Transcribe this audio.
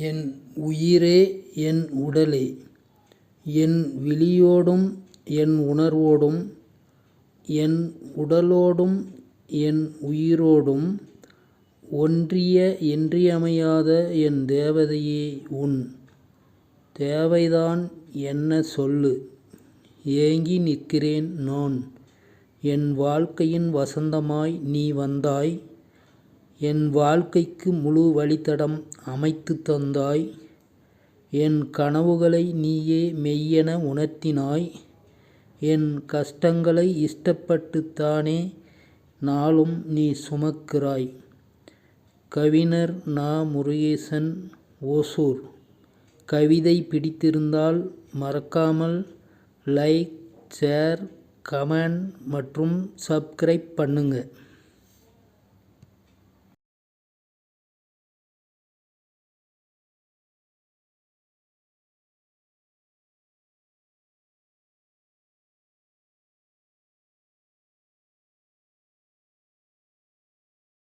என் உயிரே என் உடலே. என் விழியோடும் என் உணர்வோடும் என் உடலோடும் என் உயிரோடும் ஒன்றிய இன்றியமையாத என் தேவதையே உன் தேவைதான் என்ன சொல்லு. ஏங்கி நிற்கிறேன் நான். என் வாழ்க்கையின் வசந்தமாய் நீ வந்தாய். என் வாழ்க்கைக்கு முழு வழித்தடம் அமைத்துத் தந்தாய். என் கனவுகளை நீயே மெய்யென உணர்த்தினாய். என் கஷ்டங்களை இஷ்டப்பட்டுத்தானே நாளும் நீ சுமக்கிறாய். கவிஞர் நா. முருகேசன் ஓசூர். கவிதை பிடித்திருந்தால் மறக்காமல் லைக் ஷேர் கமெண்ட் மற்றும் சப்ஸ்கிரைப் பண்ணுங்கள்